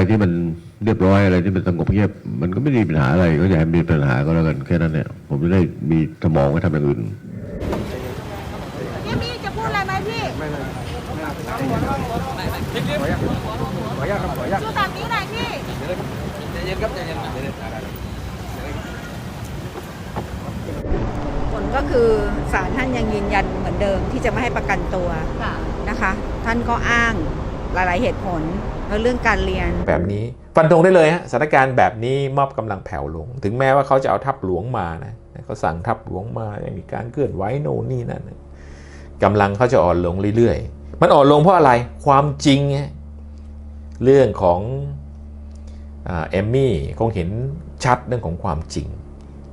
อะไรที่มันเรียบร้อยอะไรที่มันสงบเงียบ มันก็ไม่ได้มีปัญหาอะไรก็อย่าให้มีปัญหาก็แล้วกันแค่นั้นเนี่ย ผมจะได้มีสมองไว้ทำอย่างอื่นพี่มี่จะพูดอะไรไหมพี่ชูสามนิ้วหน่อยพี่ผลก็คือศาลท่านยังยืนยันเหมือนเดิมที่จะไม่ให้ประกันตัวค่ะนะคะ ท่านก็อ้าง หลาย ๆ เหตุผลแล้วเรื่องการเรียน แบบนี้ฟันธงได้เลยฮะสถานการณ์แบบนี้มอบกำลังแผ่วลง ถึงแม้ว่าเขาจะเอาทัพหลวงมานะเขาสั่งทัพหลวงมายังมีการเคลื่อนไหวโน่นนี่นั่นกำลังเขาจะอ่อนลงเรื่อยๆ มันอ่อนลงเพราะอะไรความจริง เรื่องของอเอมมี่คงเห็นชัดเรื่องของความจริง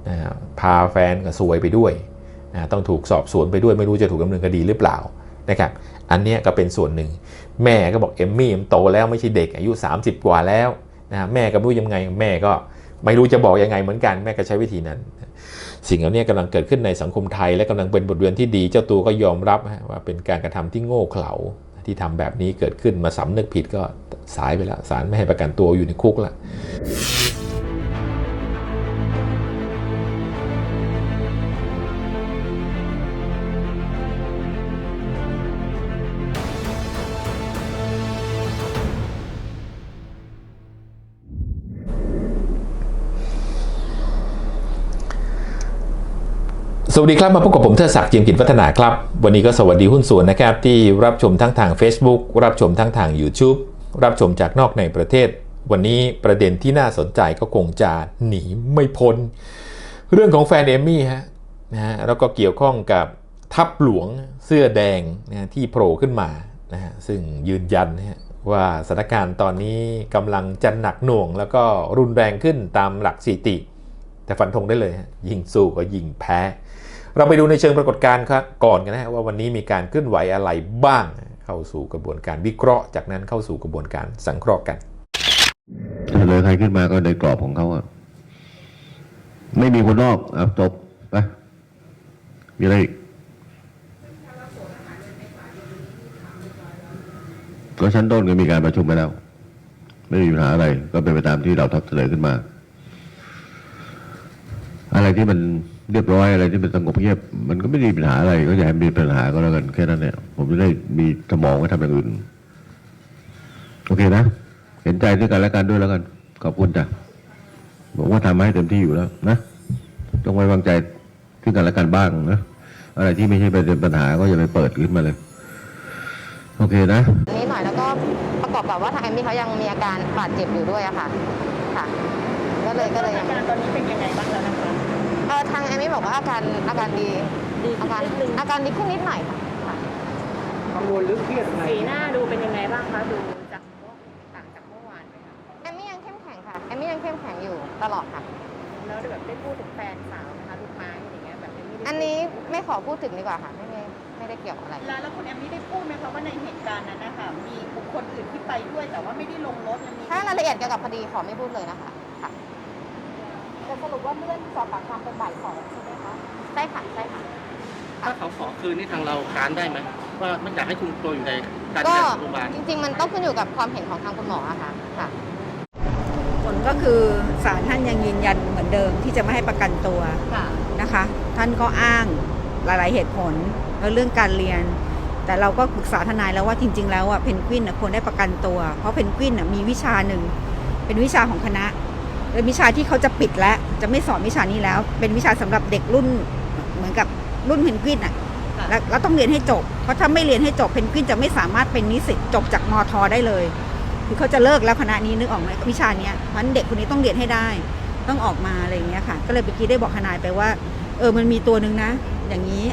นะฮะพาแฟนก็ซวยไปด้วยต้องถูกสอบสวนไปด้วยไม่รู้จะถูกดำเนินคดีหรือเปล่านะครับอันนี้ก็เป็นส่วนหนึ่ง แม่ก็บอกเอมมี่มันโตแล้วไม่ใช่เด็กอายุ 30 กว่าแล้วนะแม่ก็ไม่รู้ยังไงแม่ก็ไม่รู้จะบอกยังไงเหมือนกันแม่ก็ใช้วิธีนั้น สิ่งเหล่านี้กำลังเกิดขึ้นในสังคมไทยและกำลังเป็นบทเรียนที่ดี เจ้าตัวก็ยอมรับว่าเป็นการกระทำที่โง่เขลาที่ทำแบบนี้เกิดขึ้นมาสำนึกผิดก็สายไปแล้วศาลไม่ให้ประกันตัวอยู่ในคุกละ สวัสดีครับมาพบกับผมเทดศักดิ์เจียมกิจวัฒนาครับ วันนี้ก็สวัสดีหุ้นส่วนนะครับ ที่รับชมทั้งทาง Facebook รับชมทั้งทาง YouTube รับชมจากนอกในประเทศ วันนี้ประเด็นที่น่าสนใจก็คงจะหนีไม่พ้น เรื่องของแฟนเอมมี่ฮะนะฮะแล้วก็เกี่ยวข้องกับทัพหลวงเสื้อแดงนะที่โผล่ขึ้นมานะฮะซึ่งยืนยันนะว่าสถานการณ์ตอนนี้กำลังจะหนักหน่วง แล้วก็รุนแรงขึ้นตามหลักสถิติ แต่ฟันธงได้เลย ยิงสู้ก็ยิงแพ้ เราไปดูในเชิงปรากฏการณ์ก่อนกันนะฮะว่าวันนี้มีการเคลื่อนไหวอะไรบ้างเข้าสู่กระบวนการวิเคราะห์ จากนั้นเข้าสู่กระบวนการสังเคราะห์กันเสนอใครขึ้นมาก็ในกรอบของเขาอะไม่มีคนนอกอะจบไปมีอะไรอีกก็ชั้นต้นก็มีการประชุมไปแล้ว ไม่มีปัญหาอะไร ก็เป็นไปตามที่เราทับเสนอขึ้นมา อะไรที่มันเรียบร้อยอะไรที่มันสงบเงียบ มันก็ไม่ได้มีปัญหาอะไร ก็อย่าให้มีปัญหาก็แล้วกันแค่นั้นเนี่ยผมจะได้มีสมองไว้ทำอย่างอื่น โอเคนะ เห็นใจด้วยกันและกันด้วยแล้วกัน ขอบคุณจ้ะบอกว่าทำให้เต็มที่อยู่แล้วนะต้องไว้วางใจซึ่งกันและกันบ้างนะอะไรที่ไม่ใช่ประเด็นปัญหาก็อย่าไปเปิดขึ้นมาเลย โอเคนะนี้หน่อยแล้วก็ประกอบกับว่าทางแอมมี่เขายังมีอาการบาดเจ็บอยู่ด้วยอะค่ะ ค่ะ ก็เลยก็เลยยังอาการตอนนี้เป็นยังไงบ้างแล้วนะคะเออ ทางแอมมี่บอกว่าอาการอาการดีดีอาการนิดนึงอาการดีขึ้นนิดหน่อยค่ะกังวลหรือเครียดอะไรสีหน้าดูเป็นยังไงบ้างคะดูจากต่างจากเมื่อวานไหมคะแอมมี่ยังเข้มแข็งค่ะแอมมี่ยังเข้มแข็งอยู่ตลอดค่ะ แล้วแบบได้พูดถึงแฟนสาวนะคะลูกไม้อะไรเงี้ยแบบไม่ได้อันนี้ไม่ขอพูดถึงดีกว่าค่ะ ไม่ไม่ไม่ได้เกี่ยวอะไร แล้วแล้วคุณแอมมี่ได้พูดไหมคะว่าในเหตุการณ์นั้นนะคะมีบุคคลอื่นที่ไปด้วยแต่ว่าไม่ได้ลงรถยังมีถ้ารายละเอียดเกี่ยวกับคดีขอไม่พูดเลยนะคะค่ะแต่ สรุปว่าเลื่อนสอบปากคำเป็นบ่ายสองใช่ไหมคะใช่ค่ะใช่ค่ะ ถ้าเขาขอคืนนี่ทางเราค้านได้ไหมว่าไม่อยากให้คุมตัวอยู่ในการก็แพทย์โรงพยาบาลจริง ๆ มันต้องขึ้นอยู่กับความเห็นของทางคุณหมออะค่ะค่ะ ผลก็คือศาลท่านยังยืนยันเหมือนเดิมที่จะไม่ให้ประกันตัวค่ะ นะคะ ท่านก็อ้างหลาย ๆ เหตุผลแล้วเรื่องการเรียน แต่เราก็ปรึกษาทนายแล้วว่าจริง ๆ แล้วอะเพนกวินน่ะควรได้ประกันตัว เพราะเพนกวินน่ะมีวิชาหนึ่งเป็นวิชาของคณะเป็น วิชาที่เขาจะปิดแล้ว จะไม่สอนวิชานี้แล้ว เป็นวิชาสำหรับเด็กรุ่นเหมือนกับรุ่นเพนกวินอะค่ะแล้วแล้วต้องเรียนให้จบ เพราะถ้าไม่เรียนให้จบเพนกวินจะไม่สามารถเป็นนิสิตจบจากมทได้เลย คือเขาจะเลิกแล้วคณะนี้นึกออกไหมวิชาเนี้ยเพราะฉะนั้นเด็กคนนี้ต้องเรียนให้ได้ ต้องออกมาอะไรอย่างเงี้ยค่ะ ก็เลยเมื่อกี้ได้บอกทนายไปว่า เออมันมีตัวหนึ่งนะ อย่างนี้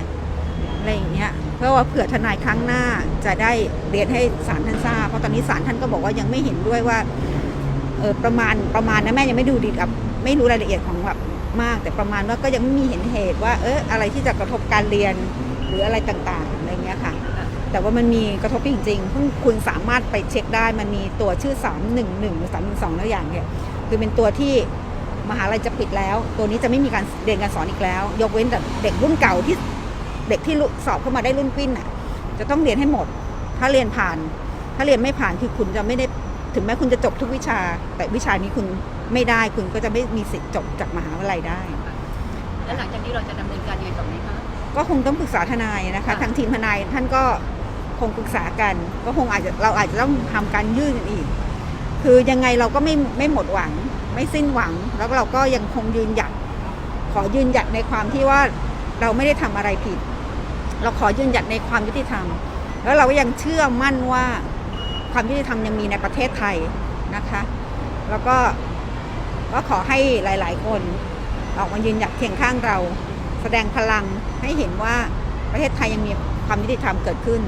อะไรอย่างเงี้ยเพราะว่าเผื่อทนายครั้งหน้าจะได้เรียนให้ศาลท่านทราบเพราะตอนนี้ศาลท่านก็บอกว่ายังไม่เห็นด้วยว่าเออประมาณประมาณนะแม่ยังไม่ดูดีกับ ไม่รู้รายละเอียดของแบบมาก แต่ประมาณว่าก็ยังไม่มีเห็นเหตุว่า เอออะไรที่จะกระทบการเรียนหรืออะไรต่างๆอะไรเงี้ยค่ะ แต่ว่ามันมีกระทบจริงๆซึ่งคุณสามารถไปเช็คได้มันมีตัวชื่อ 311หรือ312แล้วอย่างเนี่ยคือเป็นตัวที่มหาลัยจะปิดแล้ว ตัวนี้จะไม่มีการเรียนการสอนอีกแล้ว ยกเว้นแต่เด็กรุ่นเก่าที่เด็กที่สอบเข้ามาได้รุ่นกวิ้นน่ะ จะต้องเรียนให้หมด ถ้าเรียนผ่าน ถ้าเรียนไม่ผ่านคือคุณจะไม่ได้ ถึงแม้คุณจะจบทุกวิชา แต่วิชานี้คุณไม่ได้คุณก็จะไม่มีสิทธิ์จบจากมหาวิทยาลัยได้ แล้วหลังจากนี้เราจะดำเนินการยังไงต่อไหมคะ ก็คงต้องปรึกษาทนายนะคะ ค่ะ ทางทีมทนายท่านก็คงปรึกษากัน ก็คงอาจจะเราอาจจะต้องทำการยื่นกันอีก คือยังไงเราก็ไม่ไม่หมดหวัง ไม่สิ้นหวัง แล้วเราก็ยังคงยืนหยัด ขอยืนหยัดในความที่ว่าเราไม่ได้ทำอะไรผิด เราขอยืนหยัดในความยุติธรรม แล้วเราก็ยังเชื่อมั่นว่า ความยุติธรรมยังมีในประเทศไทยนะคะ แล้วก็ก็ขอให้หลาย ๆ คนออกมายืนหยัดเคียงข้างเรา แสดงพลังให้เห็นว่าประเทศไทยยังมีความยุติธรรมเกิดขึ้น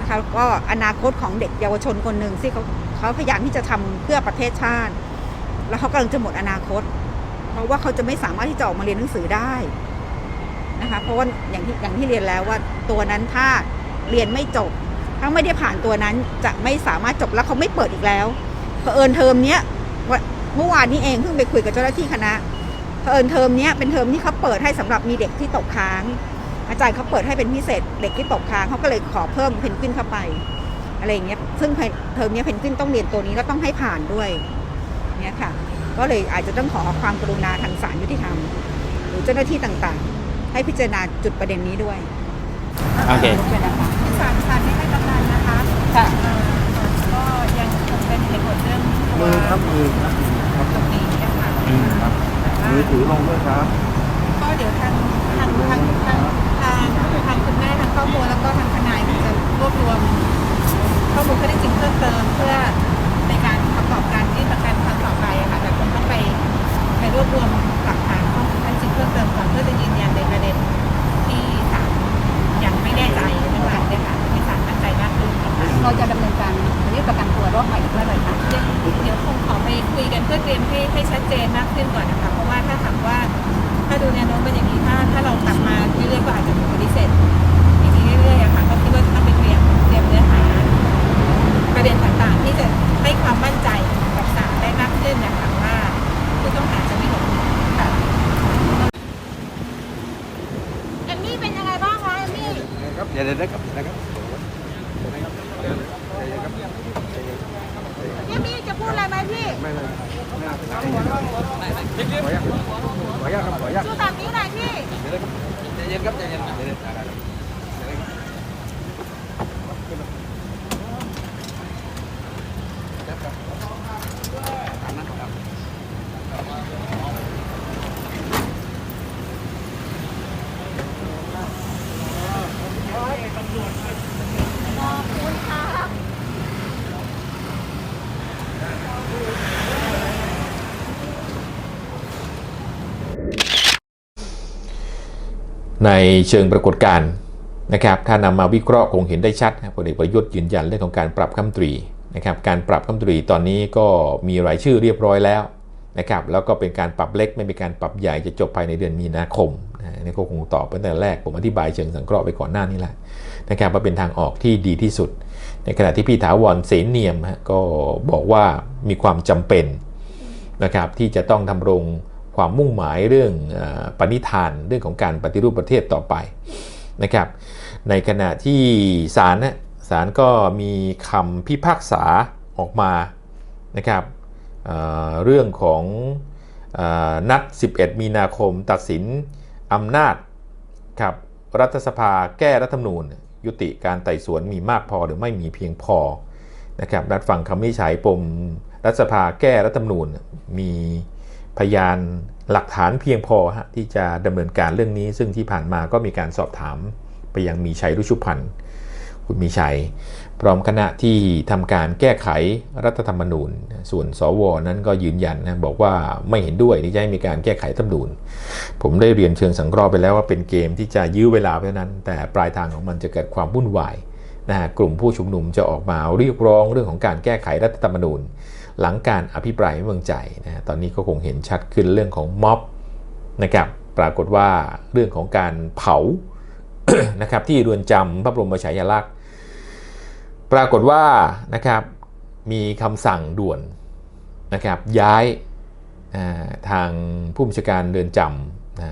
นะคะแล้วก็อนาคตของเด็กเยาวชนคนหนึ่งที่เขาเขาพยายามที่จะทำเพื่อประเทศชาติ แล้วเขากำลังจะหมดอนาคต เพราะว่าเขาจะไม่สามารถที่จะออกมาเรียนหนังสือได้นะคะเพราะว่าอย่างที่อย่างที่เรียนแล้วว่าตัวนั้นถ้าเรียนไม่จบ ถ้าไม่ได้ผ่านตัวนั้นจะไม่สามารถจบแล้วเขาไม่เปิดอีกแล้วเผอิญเทอมเนี้ยวันเมื่อวานนี้เองเพิ่งไปคุยกับเจ้าหน้าที่คณะเผอิญเทอมเนี้ยเป็นเทอมที่เขาเปิดให้สำหรับมีเด็กที่ตกค้าง อาจารย์เขาเปิดให้เป็นพิเศษเด็กที่ตกค้างเขาก็เลยขอเพิ่มเพนกวินเข้าไปอะไรอย่างเงี้ยซึ่งเทอมเนี้ยเพนกวินต้องเรียนตัวนี้แล้วต้องให้ผ่านด้วยเนี่ยค่ะ ก็เลยอาจจะต้องขอความกรุณาทางศาลยุติธรรม หรือเจ้าหน้าที่ต่างๆ ให้พิจารณาจุดประเด็นนี้ด้วยโอเคศาลศาล คะค่ะเอ่อก็ยังคงเป็นเหตุผลเรื่องมือครับมือครับตรงนี้นะคะมือถือลงด้วยครับก็เดี๋ยวทางทางทางทางทางทางคุณแม่ทางครอบครัวแล้วก็ทางทนายจะรวบรวมข้อมูลข้อเท็จจริงเพิ่มเติมเพื่อในการประกอบการยื่นประกันครั้งต่อไปอะค่ะแต่คงต้องไปไปรวบรวมหลักฐานข้อมูลข้อเท็จจริงเพิ่มเติมก่อนเพื่อจะยืนยันในประเด็นที่ศาลยังไม่แน่ใจทั้งหลายเลยค่ะ ใจมากขึ้นค่ะเราจะดำเนินการยื่นประกันตัวรอบใหม่อีกเมื่อไหร่คะเดี๋ยวเดี๋ยวคงขอไปคุยกันเพื่อเตรียมให้ให้ชัดเจนมากขึ้นก่อนนะคะเพราะว่าถ้าถามว่าถ้าดูแนวโน้มเป็นอย่างนี้ถ้าถ้าเรากลับมาเรื่อยๆก็อาจจะถูกปฏิเสธอย่างนี้เรื่อยๆอะค่ะก็คิดว่าจะต้องไปเตรียมเตรียมเนื้อหา ประเด็นต่างๆ ที่จะให้ความมั่นใจกับศาลได้มากขึ้นนะคะว่าผู้ต้องหาจะไม่หลบหนีค่ะ เอมมี่เป็นยังไงบ้างคะเอมมี่ ครับเดี๋ยวเดี๋ยวนะครับนะครับ พี่มี่จะพูดอะไรไหมพี่ ไม่ไม่ขออนุญาตขออนุญาตครับขออนุญาต ชูตามนี้หน่อยพี่ ใจเย็นครับใจเย็นใจเย็น ในเชิงปรากฏการณ์นะครับ ถ้านำมาวิเคราะห์คงเห็นได้ชัดพลเอกประยุทธ์ยืนยันเรื่องของการปรับคำตรีนะครับการปรับคำตรีตอนนี้ก็มีรายชื่อเรียบร้อยแล้วนะครับแล้วก็เป็นการปรับเล็กไม่เป็นการปรับใหญ่จะจบภายในเดือนมีนาคมนะนี่ก็คงตอบไปตั้งแต่แรกผมอธิบายเชิงสังเคราะห์ไปก่อนหน้านี้แหละนะครับว่าเป็นทางออกที่ดีที่สุด ในขณะที่พี่ถาวรเสนเนียมก็บอกว่ามีความจำเป็นนะครับที่จะต้องทำรง ความมุ่งหมายเรื่องปณิธานเรื่องของการปฏิรูปประเทศต่อไปนะครับ ในขณะที่ศาลนะศาลก็มีคำพิพากษาออกมานะครับเเรื่องของนัด 11 มีนาคม ตัดสินอำนาจครับรัฐสภาแก้รัฐธรรมนูญ ยุติการไต่สวนมีมากพอหรือไม่มีเพียงพอนะครับนัดฟังคำวินิจฉัยปมรัฐสภาแก้รัฐธรรมนูญมี พยานหลักฐานเพียงพอฮะที่จะดำเนินการเรื่องนี้ ซึ่งที่ผ่านมาก็มีการสอบถามไปยังมีชัยรุชุพันธ์คุณมีชัย พร้อมคณะที่ทำการแก้ไขรัฐธรรมนูญ ส่วนสวนั้นก็ยืนยันนะบอกว่าไม่เห็นด้วยที่จะให้มีการแก้ไขรัฐธรรมนูญ ผมได้เรียนเชิงสังเคราะห์ไปแล้วว่าเป็นเกมที่จะยื้อเวลาไปเท่านั้น แต่ปลายทางของมันจะเกิดความวุ่นวายนะฮะกลุ่มผู้ชุมนุมจะออกมาเรียกร้องเรื่องของการแก้ไขรัฐธรรมนูญ หลังการอภิปรายไม่ไว้วางใจนะตอนนี้ก็คงเห็นชัดขึ้นเรื่องของม็อบนะครับปรากฏว่าเรื่องของการเผานะครับที่เรือนจำพระบรมฉายาลักษณ์ปรากฏว่านะครับมีคำสั่งด่วนนะครับย้ายทางผู้บัญชาการเรือนจำนะ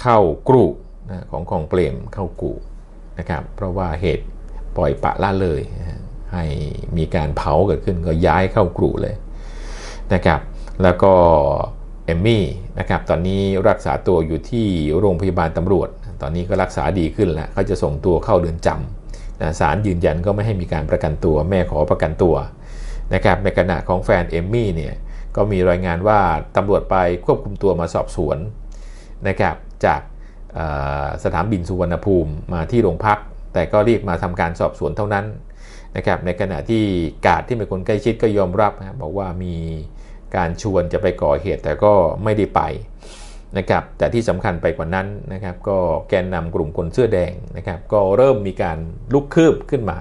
เข้ากรุนะของของเปรมเข้ากรุนะครับเพราะว่าเหตุปล่อยปะละเลยนะ ให้มีการเผาเกิดขึ้นก็ย้ายเข้ากรุเลยนะครับแล้วก็เอมมี่นะครับตอนนี้รักษาตัวอยู่ที่โรงพยาบาลตำรวจ ตอนนี้ก็รักษาดีขึ้นแล้วเขาจะส่งตัวเข้าเรือนจำนะศาลยืนยันก็ไม่ให้มีการประกันตัว แม่ขอประกันตัวนะครับในขณะของแฟนเอมมี่เนี่ยก็มีรายงานว่าตำรวจไปควบคุมตัวมาสอบสวนนะครับจากสถานบินสุวรรณภูมิมาที่โรงพัก แต่ก็รียกมาทำการสอบสวนเท่านั้น นะครับในขณะที่กาดที่เป็นคนใกล้ชิดก็ยอมรับนะบอกว่ามีการชวนจะไปก่อเหตุแต่ก็ไม่ได้ไปนะครับแต่ที่สำคัญไปกว่านั้นนะครับก็แกนนำกลุ่มคนเสื้อแดงนะครับก็เริ่มมีการลุกคืบขึ้นมา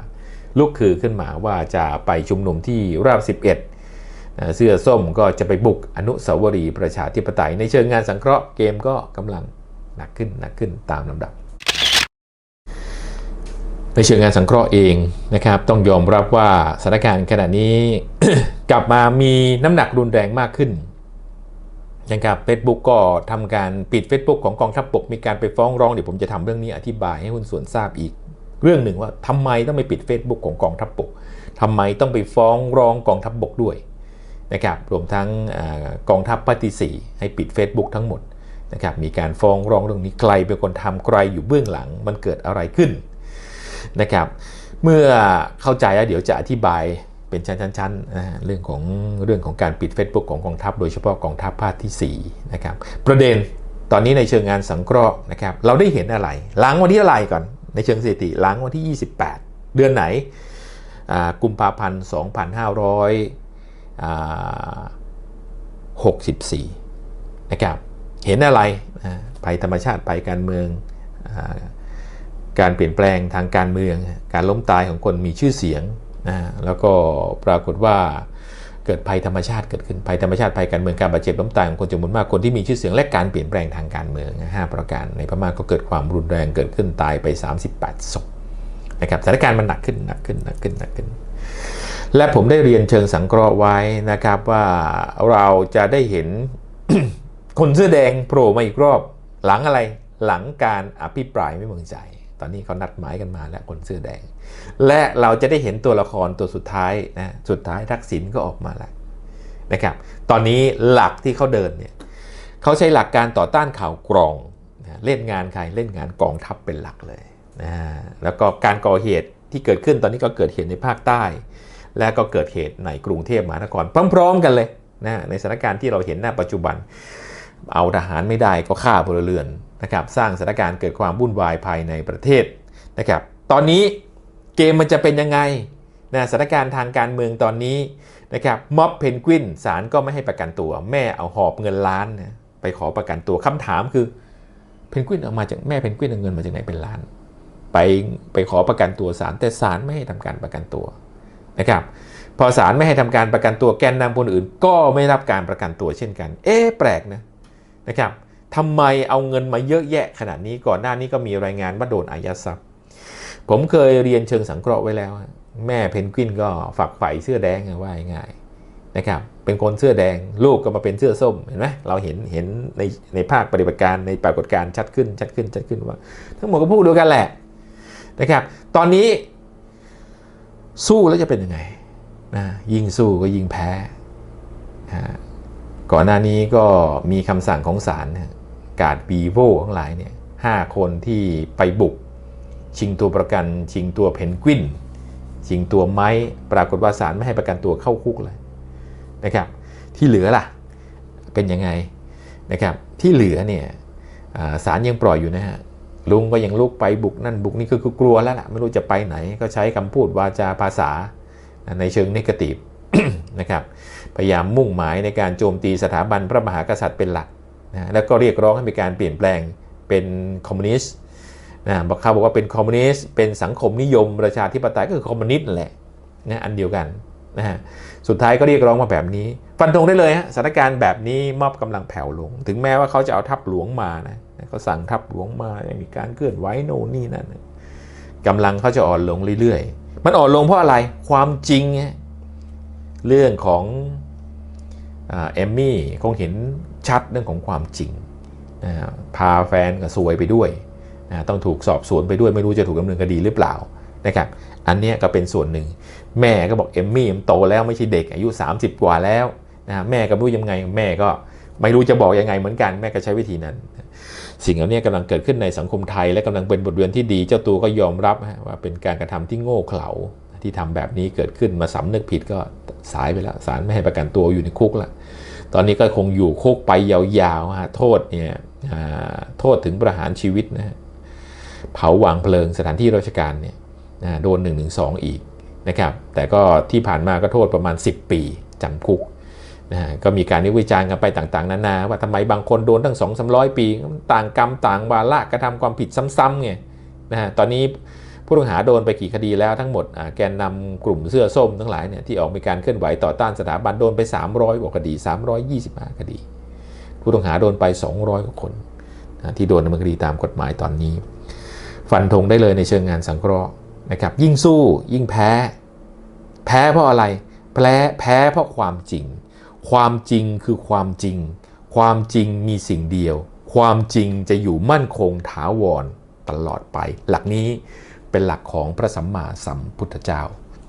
ลุกคือขึ้นมาว่าจะไปชุมนุมที่ราบ 11อ่าเสื้อส้มก็จะไปบุกอนุสาวรีย์ประชาธิปไตย ในเชิงงานสังเคราะห์เกมก็กำลังหนักขึ้นหนักขึ้นตามลำดับ ในเชิงงานสังเคราะห์เองนะครับ ต้องยอมรับว่าสถานการณ์ขณะนี้กลับมามีน้ำหนักรุนแรงมากขึ้นนะครับเฟซบุ๊กก็ทำการปิด Facebook ของกองทัพบกมีการไปฟ้องร้องเดี๋ยวผมจะทำเรื่องนี้อธิบายให้คุณส่วนทราบอีก เรื่องหนึ่งว่าทำไมต้องไปปิด Facebook ของกองทัพบกทำไมต้องไปฟ้องร้องกองทัพบกด้วยนะครับรวมทั้งอกองทัพภาคที่4ให้ปิด Facebook ทั้งหมดนะครับมีการฟ้องร้องเรื่องนี้ใครเป็นคนทำใครอยู่เบื้องหลังมันเกิดอะไรขึ้น นะครับ เมื่อเข้าใจแล้วเดี๋ยวจะอธิบายเป็นชั้นๆนะเรื่องของเรื่องของการปิด Facebook ของกองทัพ โดยเฉพาะกองทัพภาคที่4นะครับประเด็นตอนนี้ในเชิงงานสังเคราะห์นะครับเราได้เห็นอะไร หลังวันที่อะไรก่อน ในเชิงสถิติหลังวันที่ 28 เดือนไหนกุมภาพันธ์2564 นะครับ เห็นอะไรภัยธรรมชาติภัยการเมืองอ การเปลี่ยนแปลงทางการเมือง การล้มตายของคนมีชื่อเสียงนะแล้วก็ปรากฏว่าเกิดภัยธรรมชาติเกิดขึ้นภัยธรรมชาติภัยการเมืองการบาดเจ็บล้มตายของคนจำนวนมากคนที่มีชื่อเสียงและการเปลี่ยนแปลงทางการเมืองห้าประการ ในพม่าก็เกิดความรุนแรงเกิดขึ้นตายไป 38ศพนะครับสถานการณ์มันหนักขึ้นหนักขึ้นหนักขึ้นหนักขึ้น และผมได้เรียนเชิงสังเคราะห์ไว้นะครับว่าเราจะได้เห็นคนเสื้อแดงโผล่มาอีกรอบ หลังอะไรหลังการอภิปรายไม่เมืองใจ ตอนนี้เขานัดหมายกันมาแล้วคนเสื้อแดง และเราจะได้เห็นตัวละครตัวสุดท้ายนะสุดท้ายทักษิณก็ออกมาแล้วนะครับ ตอนนี้หลักที่เขาเดินเนี่ยเขาใช้หลักการต่อต้านข่าวกรองนะเล่นงานใครเล่นงานกองทัพเป็นหลักเลยนะแล้วก็การก่อเหตุที่เกิดขึ้นตอนนี้ก็เกิดเหตุในภาคใต้ และก็เกิดเหตุในกรุงเทพมหานครพร้อมๆกันเลยนะในสถานการณ์ที่เราเห็นณปัจจุบัน เอาทหารไม่ได้ก็ฆ่าพลเรือน นะครับสร้างสถานการณ์เกิดความวุ่นวายภายในประเทศนะครับตอนนี้เกมมันจะเป็นยังไงนะสถานการณ์ทางการเมืองตอนนี้นะครับม็อบเพนกวินศาลก็ไม่ให้ประกันตัว แม่เอาหอบเงินล้านนะไปขอประกันตัวคำถามคือเพนกวินเอามาจากแม่เพนกวินเอาเงินมาจากไหนเป็นล้าน ไปไปขอประกันตัวศาลแต่ศาลไม่ให้ทำการประกันตัวนะครับพอศาลไม่ให้ทำการประกันตัวแกนนำคนอื่น ก็ไม่รับการประกันตัวเช่นกัน เอ๊แปลกนะนะครับ ทำไมเอาเงินมาเยอะแยะขนาดนี้ก่อนหน้านี้ก็มีรายงานว่าโดนอายัดทรัพย์ ผมเคยเรียนเชิงสังเคราะห์ไว้แล้ว แม่เพนกวินก็ฝักใฝ่เสื้อแดงว่าง่ายนะครับเป็นคนเสื้อแดงลูกก็มาเป็นเสื้อส้มเห็นไหมเราเห็นเห็นในในภาคปฏิบัติการในปรากฏการณ์ชัดขึ้นชัดขึ้นชัดขึ้นว่า ทั้งหมดก็พูดเดียวกันแหละนะครับ ตอนนี้สู้แล้วจะเป็นยังไงนะยิ่งสู้ก็ยิ่งแพ้นะก่อนหน้านี้ก็มีคำสั่งของศาลนะ กาดบีโวทั้งหลายเนี่ยห้าคนที่ไปบุก ชิงตัวประกัน ชิงตัวเพนกวิน ชิงตัวไม้ปรากฏว่าศาลไม่ให้ประกันตัวเข้าคุกเลยนะครับที่เหลือล่ะเป็นยังไงนะครับที่เหลือเนี่ยอ่าศาลยังปล่อยอยู่นะฮะลุงก็ยังลุกไปบุกนั่นบุกนี่คือคือกลัวแล้วล่ะไม่รู้จะไปไหนก็ใช้คำพูดวาจาภาษาในเชิงนกาทีฟนะครับพยายามมุ่งหมายในการโจมตีสถาบันพระมหากษัตริย์เป็นหลัก นะแล้วก็เรียกร้องให้มีการเปลี่ยนแปลงเป็นคอมมิวนิสต์นะบอกเขาบอกว่าเป็นคอมมิวนิสต์เป็นสังคมนิยมประชาธิปไตยก็คือคอมมิวนิสต์แหละนะอันเดียวกันนะฮะสุดท้ายก็เรียกร้องมาแบบนี้ ฟันธงได้เลยฮะสถานการณ์แบบนี้มอบกำลังแผ่วลง ถึงแม้ว่าเขาจะเอาทัพหลวงมานะเขาสั่งทัพหลวงมามีการเคลื่อนไหวโน่นนี่นั่นกำลังเขาจะอ่อนลงเรื่อยๆ มันอ่อนลงเพราะอะไรความจริงไงเรื่องของเอมมี่คงเห็น ชัดเรื่องของความจริงนะพาแฟนกับซวยไปด้วยนะต้องถูกสอบสวนไปด้วยไม่รู้จะถูกดำเนินคดีหรือเปล่านะครับอันนี้ก็เป็นส่วนหนึ่ง แม่ก็บอกเอมมี่มันโตแล้วไม่ใช่เด็กอายุ 30 กว่าแล้วนะฮะแม่ก็ไม่รู้ยังไงแม่ก็ไม่รู้จะบอกยังไงเหมือนกันแม่ก็ใช้วิธีนั้น สิ่งเหล่านี้กำลังเกิดขึ้นในสังคมไทย และกำลังเป็นบทเรียนที่ดีเจ้าตัวก็ยอมรับว่าเป็นการกระทำที่โง่เขลาที่ทำแบบนี้เกิดขึ้นมาสำนึกผิดก็สายไปแล้วศาลไม่ให้ประกันตัวอยู่ในคุกละ ตอนนี้ก็คงอยู่คุกไปยาวๆฮะโทษเนี่ยโทษถึงประหารชีวิตนะเผาวางเพลิงสถานที่ราชการเนี่ยโดน1นึอีกนะครับ แต่ก็ที่ผ่านมาก็โทษประมาณ 10 ปีจำคุกนะก็มีการวิจารณ์กันไปต่างๆนานาว่าทำไมบางคนโดนตั้ง2 3 0 0 ปี ต่างกรรมต่างวาระกระทำความผิดซ้ำๆไงนะฮะตอนนี้ ผู้ต้องหาโดนไปกี่คดีแล้วทั้งหมดแกนนำกลุ่มเสื้อส้มทั้งหลายเนี่ยที่ออกมีการเคลื่อนไหวต่อต้านสถาบันโดนไป 300กว่าคดี 325 คดี ผู้ต้องหาโดนไป 200กว่าคนที่โดนดำเนินคดีตามกฎหมายตอนนี้ ฟันธงได้เลยในเชิงงานสังเคราะห์นะครับ ยิ่งสู้ยิ่งแพ้ แพ้เพราะอะไร แพ้แพ้เพราะความจริง ความจริงคือความจริง ความจริงมีสิ่งเดียว ความจริงจะอยู่มั่นคงถาวรตลอดไป หลักนี้ เป็นหลักของพระสัมมาสัมพุทธเจ้า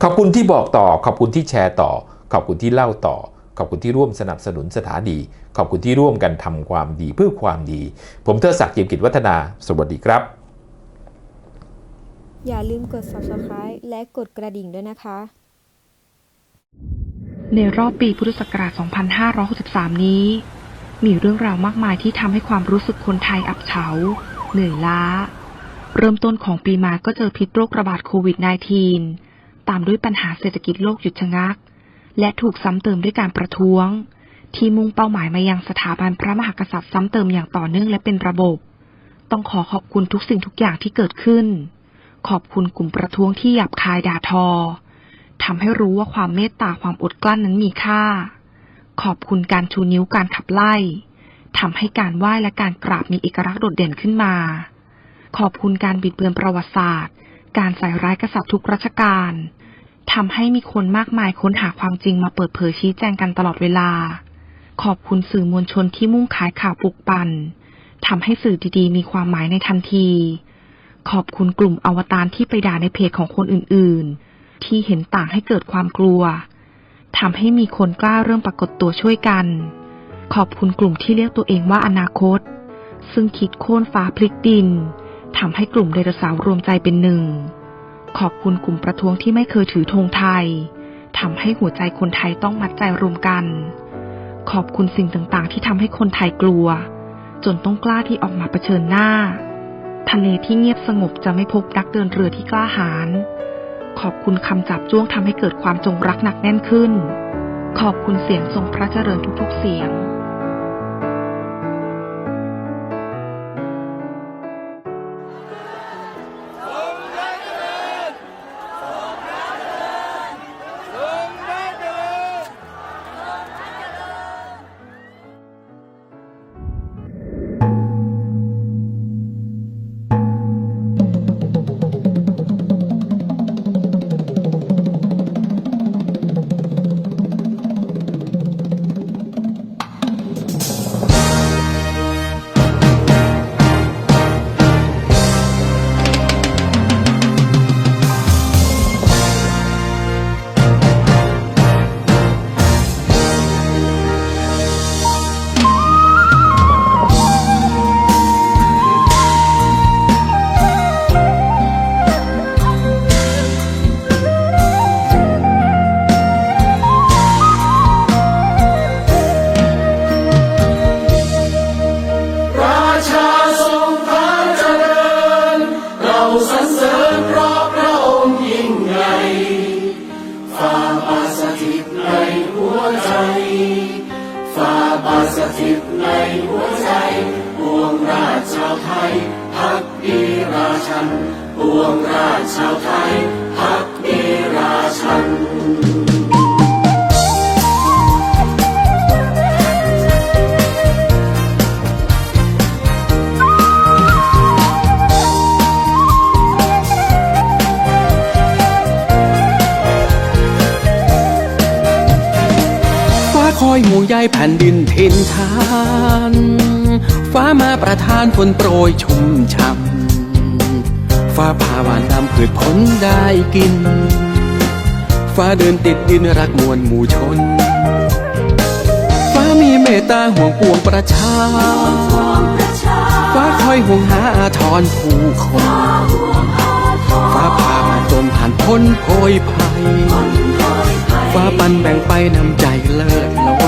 ขอบคุณที่บอกต่อ ขอบคุณที่แชร์ต่อ ขอบคุณที่เล่าต่อ ขอบคุณที่ร่วมสนับสนุนสถานีขอบคุณที่ร่วมกันทำความดีเพื่อความดี ผมเทดศักดิ์เจียมกิจวัฒนา สวัสดีครับ อย่าลืมกด subscribe และกดกระดิ่งด้วยนะคะ ในรอบปีพุทธศักราช 2563 นี้ มีเรื่องราวมากมายที่ทำให้ความรู้สึกคนไทยอับเฉา เหนื่อยล้า เริ่มต้นของปีมาก็เจอพิษโรคระบาดโควิด -19 ตามด้วยปัญหาเศรษฐกิจโลกหยุดชะงัก และถูกซ้ำเติมด้วยการประท้วง ที่มุ่งเป้าหมายมายังสถาบันพระมหากษัตริย์ซ้ำเติมอย่างต่อเนื่องและเป็นระบบ ต้องขอขอบคุณทุกสิ่งทุกอย่างที่เกิดขึ้น ขอบคุณกลุ่มประท้วงที่หยาบคายด่าทอทำให้รู้ว่าความเมตตาความอดกลั้นนั้นมีค่า ขอบคุณการชูนิ้วการขับไล่ทำให้การไหว้และการกราบมีเอกลักษณ์โดดเด่นขึ้นมา ขอบคุณการบิดเบือนประวัติศาสตร์ การใส่ร้ายกษัตริย์ทุกรัชกาลทำให้มีคนมากมายค้นหาความจริงมาเปิดเผยชี้แจงกันตลอดเวลา ขอบคุณสื่อมวลชนที่มุ่งขายข่าวปลุกปั่นทำให้สื่อดีๆ มีความหมายในทันที ขอบคุณกลุ่มอวตารที่ไปด่าในเพจของคนอื่นๆ ที่เห็นต่างให้เกิดความกลัวทำให้มีคนกล้าเริ่มปรากฏตัวช่วยกัน ขอบคุณกลุ่มที่เรียกตัวเองว่าอนาคต ซึ่งคิดโค่นฟ้าพลิกดิน ทำให้กลุ่มไดโนเสาร์รวมใจเป็นหนึ่ง ขอบคุณกลุ่มประท้วงที่ไม่เคยถือธงไทยทำให้หัวใจคนไทยต้องมัดใจรวมกัน ขอบคุณสิ่งต่างๆ ที่ทำให้คนไทยกลัว จนต้องกล้าที่ออกมาเผชิญหน้า ทะเลที่เงียบสงบจะไม่พบนักเดินเรือที่กล้าหาญขอบคุณคำจับจ้วงทำให้เกิดความจงรักหนักแน่นขึ้น ขอบคุณเสียงทรงพระเจริญทุกๆเสียง ใยแผ่นดินเทินทาน ฟ้ามาประทานฝนโปรยชุ่มช่ำฟ้าผ่าหวานตามพืชผลได้กิน ฟ้าเดินติดดินรักมวลหมู่ชน ฟ้ามีเมตตาห่วงปวงประชา ฟ้าคอยห่วงหาอาทรผู้คน ฟ้าผ่ามาจนผ่านพ้นโพยภัยฟ้าปันแบ่งไปนำใจเลิศล้น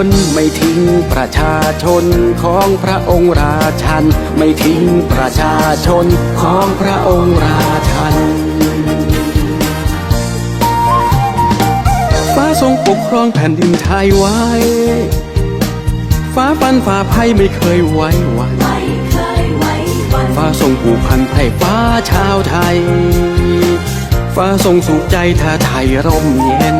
มีพลไม่ทิ้งประชาชนของพระองค์ราชัน ไม่ทิ้งประชาชนของพระองค์ราชัน ฟ้าทรงปกครองแผ่นดินไทยไว้ ฟ้าฟันฝ่าภัยไม่เคยไว้วันฟ้าทรงผูกพันไพร่ฟ้าชาวไทย ฟ้าทรงสุขใจถ้าไทยร่มเย็น